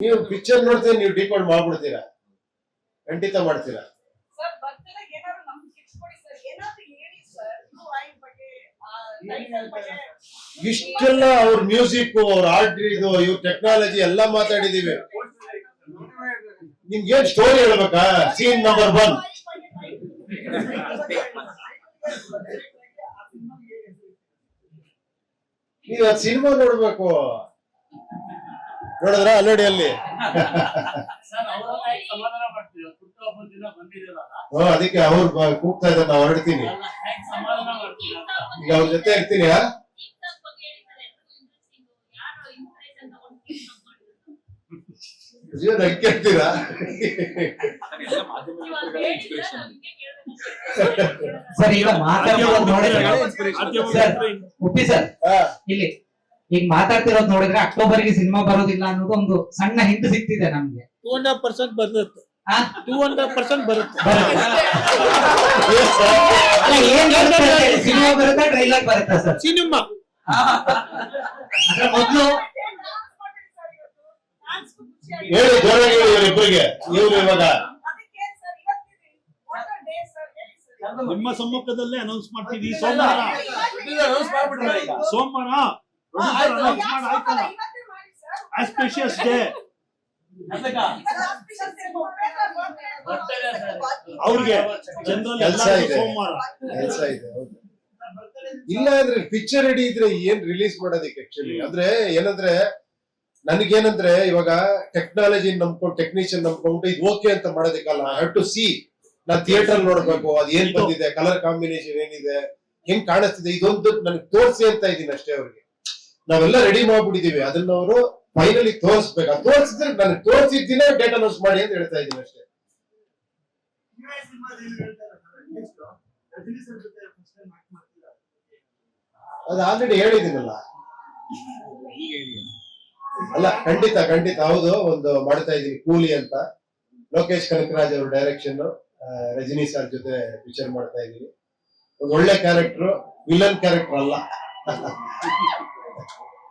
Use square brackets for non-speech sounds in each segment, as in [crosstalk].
ನೀವು ಪಿಕ್ಚರ್ ನೋಡ್ತೀರಿ ನೀವು ಡಿಪೆಂಡ್ ಮಾಡ್ಬಿಡ್ತೀರಾ? ಖಂಡಿತ ಮಾಡ್ತೀರಾ. ಸರ್ ಬರ್ತಡೆ ಏನಾದ್ರು ನಮ್ಗೆ ಟಿಪ್ಸ್ ಕೊಡಿ ಸರ್ ಏನಾದ್ರು ಹೇಳಿ ಸರ್ ಬ್ಲೂ ಐ ಬಗ್ಗೆ ಟೈಟಲ್ ಬಗ್ಗೆ. ಇಷ್ಟೆಲ್ಲ ಅವ್ರ ಮ್ಯೂಸಿಕ್ ಅವ್ರ ಆರ್ಟ್ ಇದು ಇವ್ರ ಟೆಕ್ನಾಲಜಿ ಎಲ್ಲ ಮಾತಾಡಿದೀವಿ. ನಿಮ್ಗೆ ಏನ್ ಸ್ಟೋರಿ ಹೇಳ್ಬೇಕಾ? ಸೀನ್ ನಂಬರ್ ಒನ್ ನೀವ್ ಸಿನಿಮಾ ನೋಡ್ಬೇಕು. ಬಂದಿದ್ದೀರಲ್ಲ. ಓ ಅದಕ್ಕೆ ಅವ್ರು ಬ- ಕೂಗ್ತಾ ಇದ್ದಾರೆ ನಾವು ಹೊರಡ್ತೀನಿ. ಈಗ ಅವ್ರ ಜೊತೆ ಇರ್ತೀನಿ ಕೇಳ್ತೀರಾ? ಸರ್ ಈಗ ಮಾತಾಡೋದು ನೋಡಿದ್ರೆ ಸರ್ ಉಪ್ಪಿ ಸರ್ ಇಲ್ಲಿ. ಈಗ ಮಾತಾಡ್ತಿರೋದು ನೋಡಿದ್ರೆ ಅಕ್ಟೋಬರ್ಗೆ ಸಿನಿಮಾ ಬರೋದಿಲ್ಲ ಅನ್ನೋದು ಒಂದು ಸಣ್ಣ ಹಿಂಟ್ ಸಿಗ್ತಿದೆ ನಮ್ಗೆ. ಟೂ ಹಂಡ್ರೆಡ್ ಪರ್ಸೆಂಟ್ ಬರುತ್ತೆ. ಆ? ಟೂ ಹಂಡ್ರೆಡ್ ಪರ್ಸೆಂಟ್ ಬರುತ್ತೆ. ಸಿನಿಮಾ ಬರುತ್ತಾ ಟ್ರೈಲರ್ ಬರುತ್ತಾ ಸರ್? ಸಿನಿಮಾ. ಅದ್ರ ಮೊದ್ಲು ಹೇಳಿ ಜೋರಾಗಿ ಹೇಳಿ ಇವ್ರಿಬ್ರಿಗೆ ಇವ್ರು ಇವಾಗ. ಅದಕ್ಕೆ ಸರ್ ಇವತ್ತಿದೆ ವಾಟ್ ಡೇ ಸರ್ ಹೇಳಿ ಸರ್ ನಿಮ್ಮ ಸಮ್ಮುಖದಲ್ಲೇ ಅನೌನ್ಸ್ ಮಾಡ್ತೀವಿ ಸೋಮವಾರ ಸೋಮವಾರ. ಆಸ್ಪಿಷಿಯಸ್ ಡೇ ಅವ್ರಿಗೆ ಜನರಲ್ ಕೆಲ್ಸ ಇದೆ. ಸೋಮವಾರ ಕೆಲ್ಸ ಇದೆ ಹೌದು. ಇಲ್ಲ ಅಂದ್ರೆ ಪಿಕ್ಚರ್ ರೆಡಿ ಇದ್ರೆ ಏನ್ ರಿಲೀಸ್ ಮಾಡೋದಕ್ಕೆ ಆಕ್ಚುಲಿ ಅಂದ್ರೆ ಏನಂದ್ರೆ ನನಗೇನಂದ್ರೆ ಇವಾಗ ಟೆಕ್ನಾಲಜಿ ನಂಬ್ಕೊಂಡು ಟೆಕ್ನಿಷಿಯನ್ ನಂಬ್ಕೊಂಡು ಇದು ಓಕೆ ಅಂತ ಮಾಡೋದಕ್ಕಲ್ಲ ಹ್ಯಾವ್ ಟು ಸಿ ನಾ ಥಿಯೇಟರ್ ನೋಡ್ಬೇಕು ಅದ್ ಏನ್ ಬಂದಿದೆ ಕಲರ್ ಕಾಂಬಿನೇಷನ್ ಏನಿದೆ ಹೆಂಗ್ ಕಾಣಿಸ್ತಿದೆ ಇದೊಂದು ನನಗೆ ತೋರಿಸಿ ಅಂತ ಇದೀನಿ ಅಷ್ಟೇ ಅವ್ರಿಗೆ. ನಾವೆಲ್ಲ ರೆಡಿ ಮಾಡ್ಬಿಟ್ಟಿದೀವಿ ಅದನ್ನ ಅವರು ಫೈನಲಿ ತೋರಿಸ್ಬೇಕು ತೋರಿಸಿದ್ರೆ ನನಗೆ ತೋರಿಸಿದ್ದೀನ ಡೇಟ್ ಅನೌನ್ಸ್ ಮಾಡಿ ಅಂತ ಹೇಳ್ತಾ ಇದ್ದೀನಿ ಅಷ್ಟೇ. ಅದು ಆಲ್ರೆಡಿ ಹೇಳಿದಿನಲ್ಲ ಅಲ್ಲ, ಖಂಡಿತ ಖಂಡಿತ. ಹೌದು, ಒಂದು ಮಾಡ್ತಾ ಇದೀನಿ ಕೂಲಿ ಅಂತ. ಲೋಕೇಶ್ ಕನಕರಾಜ್ ಅವರು ಡೈರೆಕ್ಷನ್ ರಜನಿ ಸರ್ ಜೊತೆ ಪಿಕ್ಚರ್ ಮಾಡ್ತಾ ಇದೀನಿ ಒಂದು ಒಳ್ಳೆ ಕ್ಯಾರೆಕ್ಟರ್ ವಿಲನ್ ಕ್ಯಾರೆಕ್ಟರ್ ಅಲ್ಲ.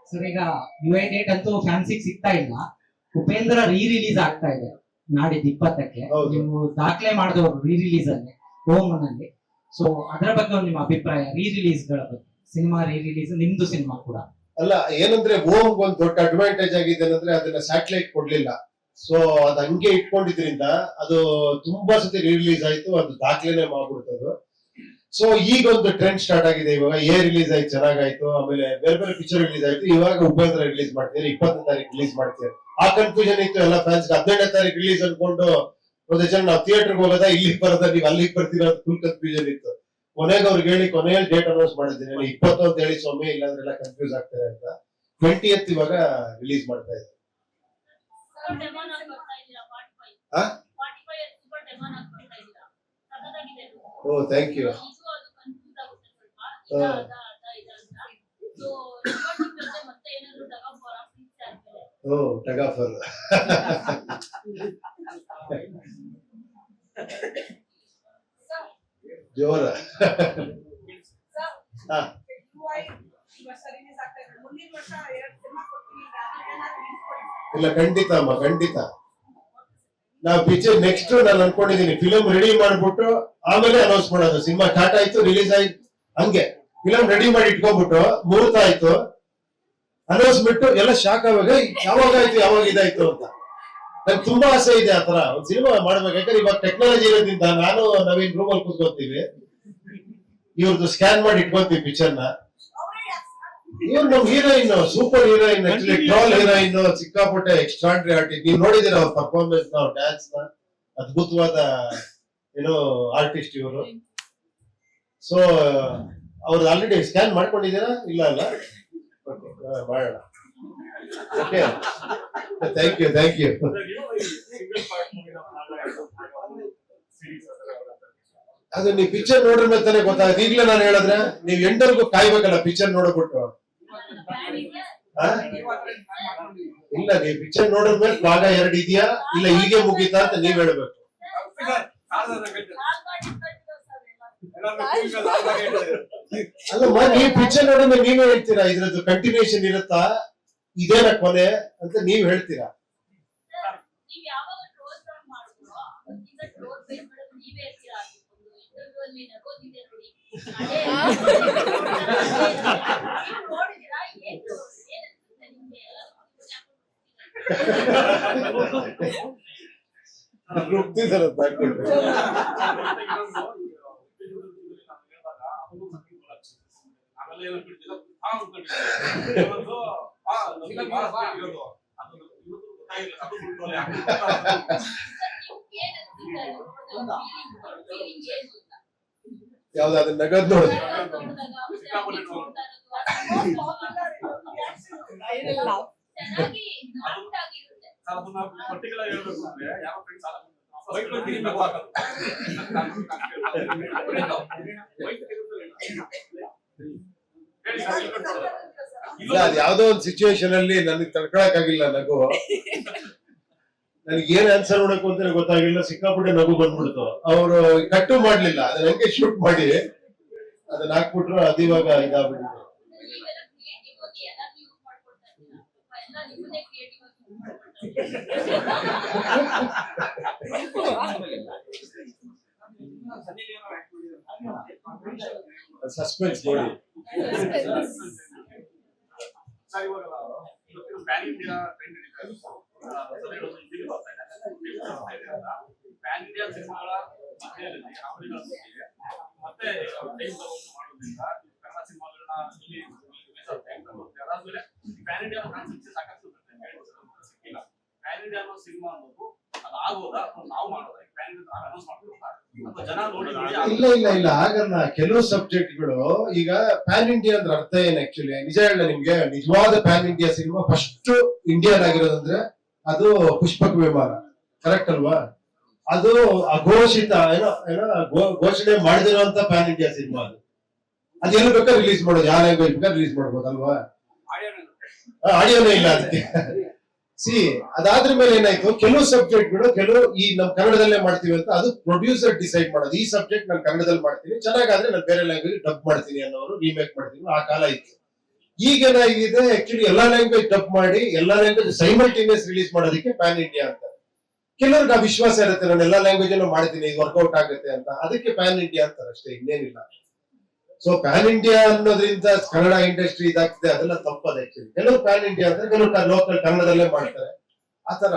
ಸರ್ ಈಗ ಯು ಐ ಡೇಟ್ ಅಂತೂ ಫ್ಯಾನ್ಸಿಗೆ ಸಿಗ್ತಾ ಇಲ್ಲ. ಉಪೇಂದ್ರ ರೀ ರಿಲೀಸ್ ಆಗ್ತಾ ಇದೆ ನಾಡಿದ್ದು ಇಪ್ಪತ್ತಕ್ಕೆ. ನೀವು ದಾಖಲೆ ಮಾಡಿದವರು ರೀ ರಿಲೀಸ್ ಅಲ್ಲಿ ಹೋಮ್ನಲ್ಲಿ ಸೊ ಅದರ ಬಗ್ಗೆ ಒಂದು ನಿಮ್ಮ ಅಭಿಪ್ರಾಯ ರೀ ರಿಲೀಸ್ಗಳ ಬಗ್ಗೆ. ಸಿನಿಮಾ ರೀ ರಿಲೀಸ್ ನಿಮ್ದು ಸಿನಿಮಾ ಕೂಡ. ಅಲ್ಲ ಏನಂದ್ರೆ ಓಮ್ ಒಂದು ದೊಡ್ಡ ಅಡ್ವಾಂಟೇಜ್ ಆಗಿದೆ ಅಂದ್ರೆ ಅದನ್ನ ಸ್ಯಾಟಲೈಟ್ ಕೊಡ್ಲಿಲ್ಲ. ಸೊ ಅದ್ ಹಂಗೆ ಇಟ್ಕೊಂಡಿದ್ರಿಂದ ಅದು ತುಂಬಾ ಸತಿ ರಿಲೀಸ್ ಆಯ್ತು ಅದು ದಾಖಲೆನೆ ಮಾಡ್ಬಿಡ್ತದು. ಸೊ ಈಗ ಒಂದು ಟ್ರೆಂಡ್ ಸ್ಟಾರ್ಟ್ ಆಗಿದೆ. ಇವಾಗ ಏ ರಿಲೀಸ್ ಆಯ್ತು ಚೆನ್ನಾಗಾಯ್ತು. ಆಮೇಲೆ ಬೇರೆ ಬೇರೆ ಪಿಕ್ಚರ್ ರಿಲೀಸ್ ಆಯ್ತು. ಇವಾಗ ಉಪೇಂದ್ರ ರಿಲೀಸ್ ಮಾಡ್ತೀರಿ ಇಪ್ಪತ್ತನೇ ತಾರೀಕು ರಿಲೀಸ್ ಮಾಡ್ತೀರಿ ಆ ಕನ್ಫ್ಯೂಷನ್ ಇತ್ತು ಎಲ್ಲ ಫ್ಯಾನ್ಸ್ ಹದಿನೆಂಟನೇ ತಾರೀಕು ರಿಲೀಸ್ ಅನ್ಕೊಂಡು ಒಂದು ಜನ ನಾವು ಥಿಯೇಟರ್ಗೆ ಹೋಗೋದಾ ಇಲ್ಲಿಗೆ ಬರೋದಾ ನೀವು ಅಲ್ಲಿಗೆ ಬರ್ತೀರಾ ಅಂತ ಫುಲ್ ಕನ್ಫ್ಯೂಷನ್ ಇತ್ತು. ಕೊನೆಗೆ ಅವ್ರಿಗೆ ಹೇಳಿ ಕೊನೆಯಲ್ಲಿ ಡೇಟ್ ಅನೌನ್ಸ್ ಮಾಡಿದ್ದೀನಿ. ಇಪ್ಪತ್ತು ಅಂತ ಹೇಳಿ ಸ್ವಾಮಿ ಇಲ್ಲಾಂದ್ರೆ ಎಲ್ಲ ಕನ್ಫ್ಯೂಸ್ ಆಗ್ತಾರೆ ಅಂತ ಟ್ವೆಂಟಿ ಎತ್ ಇವಾಗ ರಿಲೀಸ್ ಮಾಡ್ತಾ ಇದ್ದಾರೆ. ಓ ಥ್ಯಾಂಕ್ ಯು ಓ ಟಗಾಫರ್ ಜೋರ. ಹಾ. ಇಲ್ಲ, ಖಂಡಿತ ಅಮ್ಮ, ಖಂಡಿತ. ನಾವು ಪಿಕ್ಚರ್ ನೆಕ್ಸ್ಟ್ ನಾನು ಅನ್ಕೊಂಡಿದ್ದೀನಿ ಫಿಲಮ್ ರೆಡಿ ಮಾಡ್ಬಿಟ್ಟು ಆಮೇಲೆ ಅನೌನ್ಸ್ ಮಾಡೋದು. ಸಿನಿಮಾ ಸ್ಟಾರ್ಟ್ ಆಯ್ತು ರಿಲೀಸ್ ಆಯ್ತು. ಹಂಗೆ. ಫಿಲಂ ರೆಡಿ ಮಾಡಿ ಇಟ್ಕೊಂಡ್ಬಿಟ್ಟು ಮುಹೂರ್ತ ಆಯ್ತು ಅನೌನ್ಸ್ ಬಿಟ್ಟು ಎಲ್ಲ ಶಾಕ್ ಆವಾಗ ಯಾವಾಗ ಆಯ್ತು ಯಾವಾಗ ಇದಾಯ್ತು ಅಂತ. ನಂಗೆ ತುಂಬಾ ಆಸೆ ಇದೆ ಆತರ ಒಂದ್ ಸಿನಿಮಾ ಮಾಡ್ಬೇಕು. ಯಾಕಂದ್ರೆ ಇವಾಗ ಟೆಕ್ನಾಲಜಿ ಇರೋದ್ರಿಂದ ನಾನು ನವೀನ್ ರೂಮ್ ಅಲ್ಲಿ ಕುತ್ಕೋತೀವಿ ಇವ್ರದ್ದು ಸ್ಕ್ಯಾನ್ ಮಾಡಿ ಇಟ್ಕೋತೀವಿ ಪಿಕ್ಚರ್ನ? ಇವ್ರು ನಮ್ heroine super heroine actually troll heroine ಸಿಕ್ಕಾಪಟ್ಟೆ ಎಕ್ಸ್ಟ್ರಾಂಡ್ರಿ ಆರ್ಟಿಸ್ಟ್ ನೀವು ನೋಡಿದಿರ ಅವ್ರ ಪರ್ಫಾರ್ಮೆನ್ಸ್ ಅವ್ರ ಡ್ಯಾನ್ಸ್ನ? ಅದ್ಭುತವಾದ ಏನೋ ಆರ್ಟಿಸ್ಟ್ ಇವರು. ಸೊ ಅವ್ರದ್ದು ಆಲ್ರೆಡಿ ಸ್ಕ್ಯಾನ್ ಮಾಡ್ಕೊಂಡಿದ್ದೀರಾ ಇಲ್ಲ ಅಲ್ಲ okay thank you thank you ಅದು ನೀವು ಪಿಕ್ಚರ್ ನೋಡ್ರ ಮತ್ತೆ ಗೊತ್ತಾಗುತ್ತೆ ಈಗಲೇ ನಾನು ಹೇಳಿದ್ರೆ ನೀವು ಎಂಟರ್ಗೂ ಕಾಯ್ಬೇಕಲ್ಲ ಪಿಕ್ಚರ್ ನೋಡ್ಬಿಟ್ಟು? ಇಲ್ಲ ನೀವು ಪಿಕ್ಚರ್ ನೋಡಿದ್ಮೇಲೆ ಭಾಗ ಎರಡು ಇದೆಯಾ ಇಲ್ಲ ಹೀಗೆ ಮುಗೀತಾ ಅಂತ ನೀವ್ ಹೇಳ್ಬೇಕು ಕಾಲ್ ಮಾಡಿ ಇಟ್ಕೊಳ್ತೀರಾ ಸರ್ ಎಲ್ಲ ಅಲ್ಲಮ್ಮ ಈ ಪಿಕ್ಚರ್ ನೋಡಿದ್ರೆ ನೀವೇ ಹೇಳ್ತೀರಾ? ಇದ್ರದ್ದು ಕಂಟಿನ್ಯೂಷನ್ ಇರುತ್ತಾ? ಇದೇನ ಕೊನೆ ಅಂತ ನೀವ್ ಹೇಳ್ತೀರಾ? ನೀವ್ [laughs] [laughs] ಯಾವಾಗ ಟ್ರೋಲ್ ಫ್ರಾಮ್ ಮಾಡಿದ್ರು ಅವತ್ತಿಂದ ಟ್ರೋಲ್ ಬೇಸ್ ಮಾಡೋದು ನೀವೇ ಇರ್ತೀರಾ ಒಂದು ಇಂಟರ್ವ್ಯೂ ಅಲ್ಲಿ ನಗೋದಿದೆ ನೋಡಿ ಅದೇ ನೀವ್ ನೋಡಿದಿರಾ ಏನು ಏನ್ ಅನ್ಸುತ್ತೆ ನಿಮ್ಗೆ ರುಬ್ತಿದಾರೆ ಅದ್ ಹಾಕ್ಬಿಟ್ಟು. ನಿಮ್ಗೆ ಏನ್ ಅನ್ಸುತ್ತೆ ಅದು ನೋಡ್ದಾಗ feeling feeling ಏನು ಅಂತ ಯಾವ್ದು ಅದನ್ನ ನಗದ್ ನೋಡಿ ಚೆನ್ನಾಗಿ ನಾಟ್ ಆಗಿರುತ್ತೆ ಪರ್ಟಿಕ್ಯುಲರ್ ಹೇಳ್ಬೇಕು ಅಂದ್ರೆ ಯಾವ ಫ್ರೆಂಡ್ಸ್ ಇಲ್ಲ ಅದ್ ಯಾವ್ದೋ ಒಂದು ಸಿಚುವೇಶನ್ ಅಲ್ಲಿ ನನಗೆ ತಡ್ಕೊಳಕ್ ಆಗಿಲ್ಲ ನಗು. ನನಗೆ ಏನ್ ಆನ್ಸರ್ ಮಾಡಬೇಕು ಅಂತ ಗೊತ್ತಾಗಿಲ್ಲ ಸಿಕ್ಕಾಪಟ್ಟೆ ನಗು ಬಂದ್ಬಿಡ್ತು. ಅವರು ಕಟ್ಟು ಮಾಡ್ಲಿಲ್ಲ ಅದನ್ನ ಹಂಗೆ ಶೂಟ್ ಮಾಡಿ ಅದನ್ನ ಹಾಕ್ಬಿಟ್ರು ಅದು ಇವಾಗ ಇದಾಗ್ಬಿಟ್ಟಿದೆ. ಕ್ರಿಯೇಟಿವ್ ಆಗಿ ಯೂಸ್ ಮಾಡ್ಕೊಳ್ತಾ ಇದ್ದೀರಾ ಸ್ವಲ್ಪ ಎಲ್ಲ ಕ್ರಿಯೇಟಿವ್ ಆಗಿ ಯೂಸ್ ಮಾಡ್ಕೊಳ್ತಾ ಸಸ್ಪೆನ್ಸ್ ನೋಡಿ. ಸಿನಿಮಾಗಳ ಮತ್ತೆ ಮಾಡೋದ್ರಿಂದ ಕನ್ನಡ ಸಿನಿಮಾಗಳನ್ನ ಇಲ್ಲಿ ಅದಾದ್ಮೇಲೆ ಪ್ಯಾನ್ ಇಂಡಿಯಾ ಕಾನ್ಸೆಪ್ಟ್ ಸಾಕಷ್ಟು ಸಿಕ್ಕಿಲ್ಲ ಪ್ಯಾನ್ ಇಂಡಿಯಾ ಅನ್ನೋ ಸಿನಿಮಾ ಅನ್ನೋದು ಅದು ಆಗೋದಾ ಅಥವಾ ನಾವು ಮಾಡೋದಾ ಪ್ಯಾನ್ ಇಂಡಿಯಾ ಅನೌನ್ಸ್ ಮಾಡ್ಬೋದಾ ಅಥವಾ ಜನ ನೋಡಿ ನೋಡಿ ಇಲ್ಲ ಇಲ್ಲ ಇಲ್ಲ ಹಾಗಲ್ಲ. ಕೆಲವು ಸಬ್ಜೆಕ್ಟ್ಗಳು ಈಗ ಪ್ಯಾನ್ ಇಂಡಿಯಾ ಅಂದ್ರೆ ಅರ್ಥ ಏನ್ ಆಕ್ಚುಲಿ ನಿಜ ಹೇಳ ನಿಮ್ಗೆ. ನಿಜವಾದ pan India cinema first Indian ಆಗಿರೋದಂದ್ರೆ ಅದು ಪುಷ್ಪಕ ವಿಮಾನ ಕರೆಕ್ಟ್ ಅಲ್ವಾ? ಅದು ಅಘೋಷಿತ ಏನೋ ಏನೋ ಘೋಷಣೆ ಮಾಡದಿರುವಂತ ಪ್ಯಾನ್ ಇಂಡಿಯಾ ಸಿನಿಮಾ ಅದು. ಅದು ಎಲ್ಲಿ ಬೇಕಾದ್ರೆ ರಿಲೀಸ್ ಮಾಡೋದು. ಯಾರು ಬೇಕಾದ್ರೆ ರಿಲೀಸ್ ಮಾಡ್ಬೋದಲ್ವಾ? ಆಡಿಯೋನೇ ಇಲ್ಲ ಅದಕ್ಕೆ. ಸಿ, ಅದಾದ್ರ ಮೇಲೆ ಏನಾಯ್ತು? ಕೆಲವು ಸಬ್ಜೆಕ್ಟ್ಗಳು ಕೆಲವು ಈ ನಮ್ ಕನ್ನಡದಲ್ಲೇ ಮಾಡ್ತೀವಿ ಅಂತ ಅದು ಪ್ರೊಡ್ಯೂಸರ್ ಡಿಸೈಡ್ ಮಾಡೋದು. ಈ ಸಬ್ಜೆಕ್ಟ್ ನಾನು ಕನ್ನಡದಲ್ಲಿ ಮಾಡ್ತೀನಿ. ಚೆನ್ನಾಗಾದ್ರೆ ನಾನು ಬೇರೆ ಲ್ಯಾಂಗ್ವೇಜ್ ಡಬ್ ಮಾಡ್ತೀನಿ ಅನ್ನೋರು ರೀಮೇಕ್ ಮಾಡ್ತೀನಿ ಆ ಕಾಲ ಇತ್ತು. ಈಗ ಏನಾಗಿದೆ? ಆಕ್ಚುಲಿ ಎಲ್ಲಾ ಲ್ಯಾಂಗ್ವೇಜ್ ಡಬ್ ಮಾಡಿ, ಎಲ್ಲಾ ಲ್ಯಾಂಗ್ವೇಜ್ ಸೈಮಲ್ಟೇನಿಯಸ್ ರಿಲೀಸ್ ಮಾಡೋದಕ್ಕೆ ಪ್ಯಾನ್ ಇಂಡಿಯಾ ಅಂತ ಕೆಲವ್ರಿಗೆ ಆ ವಿಶ್ವಾಸ ಇರುತ್ತೆ, ನಾನು ಎಲ್ಲಾ ಲ್ಯಾಂಗ್ವೇಜ್ ಅನ್ನು ಮಾಡ್ತೀನಿ, ಇದು ವರ್ಕೌಟ್ ಆಗುತ್ತೆ ಅಂತ. ಅದಕ್ಕೆ ಪ್ಯಾನ್ ಇಂಡಿಯಾ ಅಂತಾರೆ ಅಷ್ಟೇ, ಇನ್ನೇನಿಲ್ಲ. ಸೊ ಪ್ಯಾನ್ ಇಂಡಿಯಾ ಅನ್ನೋದ್ರಿಂದ ಕನ್ನಡ ಇಂಡಸ್ಟ್ರಿ ಇದಾಗ್ತದೆ, ಅದೆಲ್ಲ ತಪ್ಪದ. ಕೆಲವು ಪ್ಯಾನ್ ಇಂಡಿಯಾ ಅಂದ್ರೆ ಕೆಲವು ಲೋಕಲ್ ಕನ್ನಡದಲ್ಲೇ ಮಾಡ್ತಾರೆ. ಆತರ